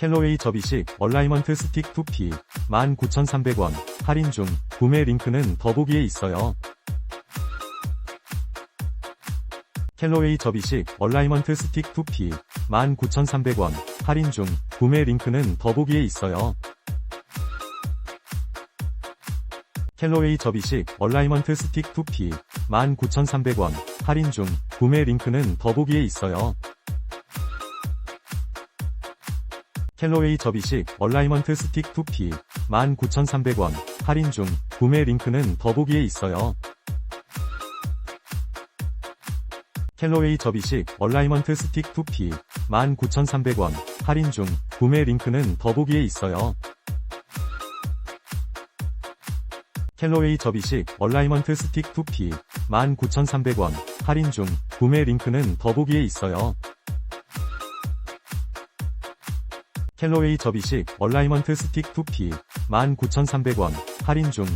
캘로웨이 접이식 얼라이먼트 스틱 2P 19,300원 할인 중 구매 링크는 더보기에 있어요. 캘로웨이 접이식 얼라이먼트 스틱 2P 19,300원 할인 중 구매 링크는 더보기에 있어요. 캘로웨이 접이식 얼라이먼트 스틱 2P 19,300원 할인 중 구매 링크는 더보기에 있어요. 캘로웨이 접이식 얼라이먼트 스틱 2P 19,300원 할인 중 구매 링크는 더보기에 있어요. 캘로웨이 접이식 얼라이먼트 스틱 2P 19,300원 할인 중 구매 링크는 더보기에 있어요. 캘로웨이 접이식 얼라이먼트 스틱 2P 19,300원 할인 중 구매 링크는 더보기에 있어요. 캘로웨이 접이식 얼라이먼트 스틱 2P 19,300원 할인 중